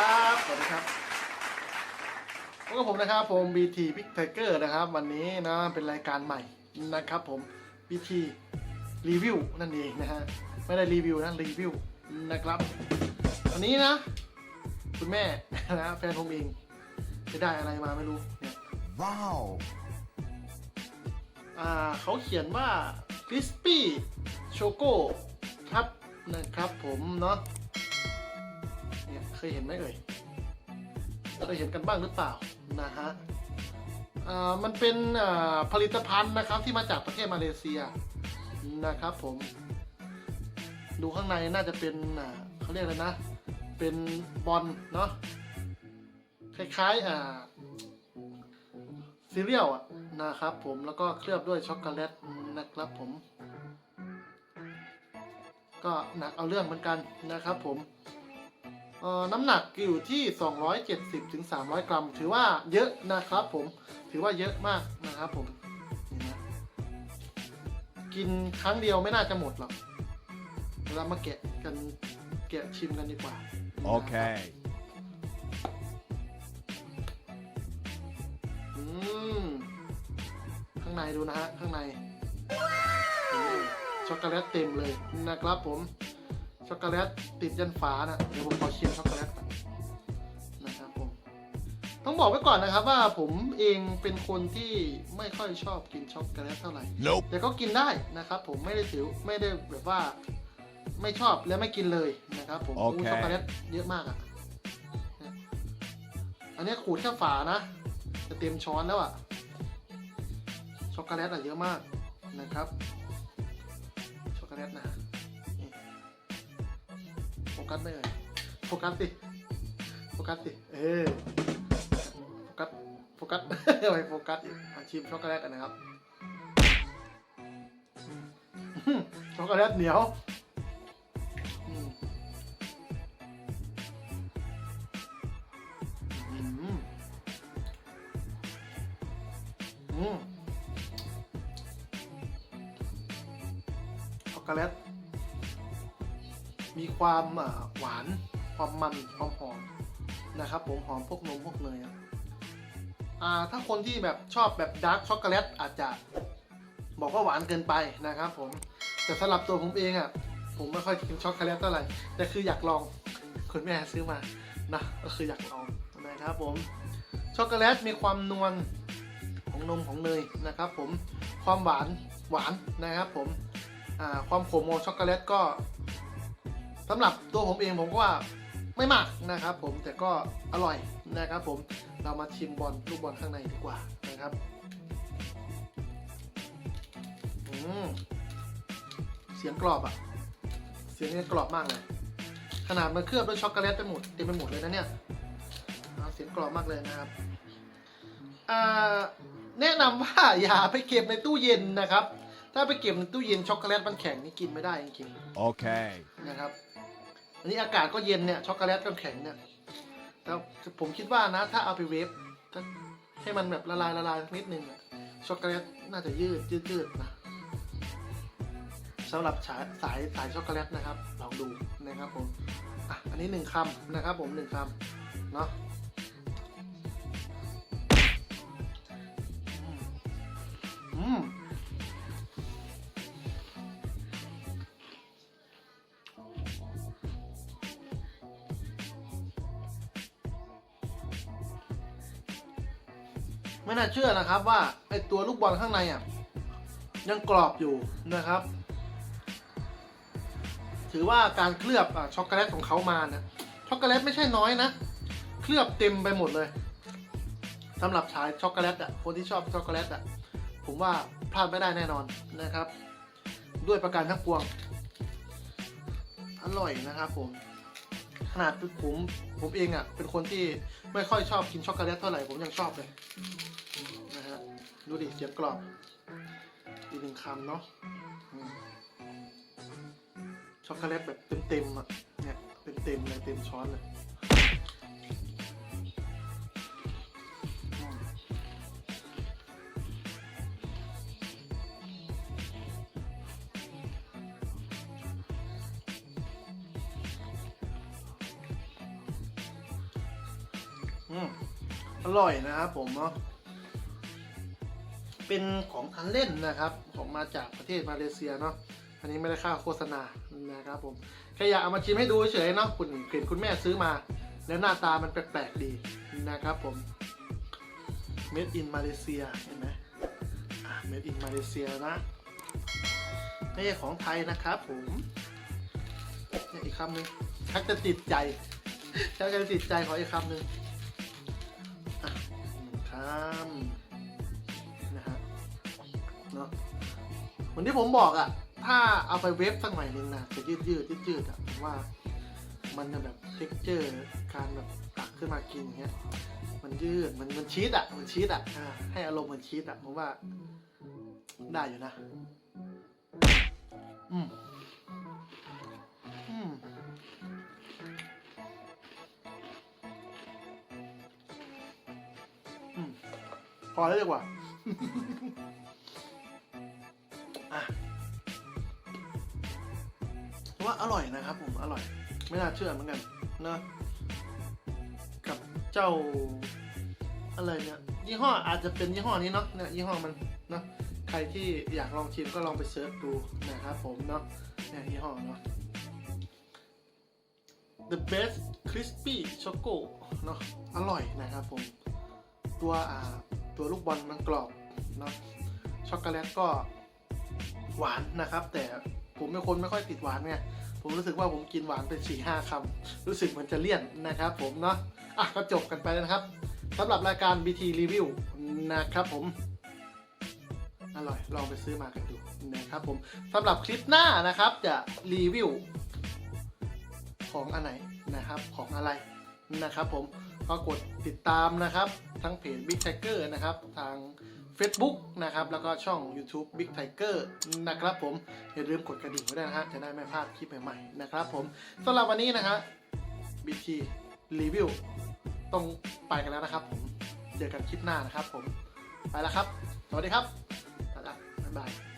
ครับ สวัสดีครับพบกับผมนะครับผม BT Pick Tiger นะครับ วันนี้นะเป็นรายการใหม่นะครับผม BT Review นั่นเองนะฮะ ไม่ได้รีวิวนะรีวิวนะครับ วันนี้นะ คุณแม่นะแฟนผมเองจะได้อะไรมาไม่รู้เนี่ย Wow. อ่าเขาเขียนว่า Crispy Choco ครับนะครับผมเนาะ เคยเห็นไหมเอ่ยเคยเห็นกันบ้างหรือเปล่านะฮะมันเป็นผลิตภัณฑ์นะครับที่มาจากประเทศมาเลเซียนะครับผม ดูข้างในน่าจะเป็นเขาเรียกอะไรนะ เป็นบอลเนาะคล้ายๆอ่าซีเรียลอะนะครับผมแล้วก็เคลือบด้วยช็อกโกแลตนะครับผม ก็หนักเอาเรื่องเหมือนกันนะครับผม น้ำหนักอยู่ที่ 270ถึง300 กรัม ถือว่าเยอะนะครับผมถือว่าเยอะมากนะครับผมนี่นะกินครั้งเดียวไม่น่าจะหมดหรอกเรามาแกะกันแกะชิมกันดีกว่า Okay. อืมข้างในดูนะฮะ ข้างในนี่ช็อกโกแลตเต็มเลยนะครับผม ช็อกโกแลตติดยันฝานะเดี๋ยวผมขอชิมช็อกโกแลตก่อนนะครับผมต้องบอกไว้ก่อนนะครับว่าผมเองเป็นคนที่ไม่ค่อยชอบกินช็อกโกแลตเท่าไหร่ Nope. แต่ก็กินได้นะครับ ผมไม่ได้ถือไม่ได้แบบว่าไม่ชอบและไม่กินเลยนะครับผมโอเค ช็อกโกแลตเยอะมากอะเนี่ยอันนี้ขูดแค่ฝานะ จะเต็มช้อนแล้วอะช็อกโกแลตอะเยอะมากนะครับ ช็อกโกแลตนะนี่โฟ กัสไม่เลยโฟกัสสิ โฟกัสสิ เออ โฟกัส โฟกัสไปโฟกัสอีกอะชิมช็อกโกแลตกันนะครับช็อกโกแลตเหนียวช็อกโกแลต มีความหวาน ความมันความหอมนะครับผมหอมพวกนมพวกเนยอะอ่าถ้าคนที่แบบชอบแบบดาร์กช็อกโกแลตอาจจะบอกว่าหวานเกินไปนะครับผมแต่สำหรับตัวผมเองอะผมไม่ค่อยกินช็อกโกแลตเท่าไหร่แต่คืออยากลองคุณแม่ซื้อมานะก็คืออยากลองนะครับผมช็อกโกแลตมีความนวลของนมของเนยนะครับ ผมความหวานหวานนะครับผมอ่าความขมของช็อกโกแลตก็ สำหรับตัวผมเองผมก็ว่าไม่มากนะครับ ผมแต่ก็อร่อยนะครับผมเรามาชิมบอลลูกบอลข้างในดีกว่านะครับอืมเสียงกรอบอะเสียงเนี่ยกรอบมากเลย ขนาดมันเคลือบด้วยช็อกโกแลตไปหมดเต็มไปหมดเลยนะเนี่ยเสียงกรอบมากเลยนะครับอ่าแนะนำว่าอย่าไปเก็บในตู้เย็นนะครับ ถ้าไปเก็บในตู้เย็นช็อกโกแลตมันแข็งนี่กินไม่ได้จริง Okay. ๆนะครับ อันนี้อากาศก็เย็นเนี่ยช็อกโกแลตก็แข็งเนี่ยแต่ผมคิดว่านะ ถ้าเอาไปเวฟถ้าให้มันแบบละลายละลายสักนิดนึงอะช็อกโกแลตน่าจะยืดยืดยืดนะสำหรับสายสายสายช็อกโกแลตนะครับลองดูนะครับผมอะอันนี้หนึ่งคำนะครับผมหนึ่งคำเนาะ ไม่น่าเชื่อนะครับว่าไอตัวลูกบอลข้างในอะยังกรอบอยู่นะครับ ถือว่าการเคลือบอะช็อกโกแลตของเขามาเนี่ยช็อกโกแลตไม่ใช่น้อยนะ เคลือบเต็มไปหมดเลยสำหรับชายช็อกโกแลตอะคนที่ชอบช็อกโกแลตอะผมว่าพลาดไม่ได้แน่นอนนะครับ ด้วยประการทั้งปวง อร่อยนะครับผม ขนาดผมผมเองอะเป็นคนที่ไม่ค่อยชอบกินช็อกโกแลตเท่าไหร่ผมยังชอบเลยนะฮะดูดิเสียงกรอบอีกหนึ่งคำเนาะช็อกโกแลตแบบเต็มๆอะเนี่ยเต็มๆเลยเต็มช้อนเลย อืมอร่อยนะครับผมเนาะเป็นของทานเล่นนะครับของมาจากประเทศมาเลเซียเนาะอันนี้ไม่ได้ค่าโฆษณานะครับผมแค่อยากเอามาชิมให้ดูเฉยๆเนาะคุณเห็นคุณแม่ซื้อมา แล้วหน้าตามันแปลกๆดีนะครับผม made in มาเลเซียเห็นไหมอะ made in มาเลเซียนะไม่ใช่ของไทยนะครับผมอีกคำหนึ่งชักจะติดใจชักจะติดใจขออีกคำหนึ่ง หนึ่งคำนะฮะเนาะเหมือนที่ผมบอกอะถ้าเอาไปเวฟสักหน่อยหนึงนะจะยืดยืดยืดยืดอะผมว่ามันจะแบบเท็กเจอร์การแบบตักขึ้นมากินอย่างเงี้ยมันยืดมันมันชีสอะมันชีสอะอ่าให้อารมณ์เหมือนชีสอะผมว่าได้อยู่นะ อืม พอแล้วดีกว่าอะว่าอร่อยนะครับผมอร่อย ไม่น่าเชื่อเหมือนกันเนะกับเจ้าอะไรเนี่ยยี่ห้ออาจจะเป็นยี่ห้อนี้เนาะเนี่ยยี่ห้อมันเนาะใครที่อยากลองชิมก็ลองไปเสิร์ชดูนะครับผมเนาะเนี่ยยี่ห้อเนาะ the best crispy choco เนาะอร่อยนะครับผม ตัวอ่า ตัวลูกบอลมันกรอบเนาะช็อกโกแลตก็หวานนะครับ แต่ผมเป็นคนไม่ค่อยติดหวานไงผมรู้สึกว่าผมกินหวานเป็นสี่ห้าคำรู้สึกเหมันจะเลี่ยนนะครับ ผมเนาะอะก็จบกันไปแล้วนะครับสำหรับรายการ BT Review นะครับผมอร่อยลองไปซื้อมากันดูนะครับผมสำหรับคลิปหน้านะครับจะรีวิวของอันไหนนะครับของอะไร นะครับผมก็กดติดตามนะครับ ทั้งเพจ Big Tiger นะครับ ทาง Facebook นะครับ แล้วก็ช่อง YouTube Big Tiger นะครับผม อย่าลืมกดกระดิ่งไว้ด้วยนะฮะจะได้ไม่พลาดคลิปใหม่ๆนะครับผมสำหรับวันนี้นะฮะ BT Review ต้องไปกันแล้วนะครับผมเจอกันคลิปหน้านะครับผม ไปแล้วครับ สวัสดีครับบ๊ายบาย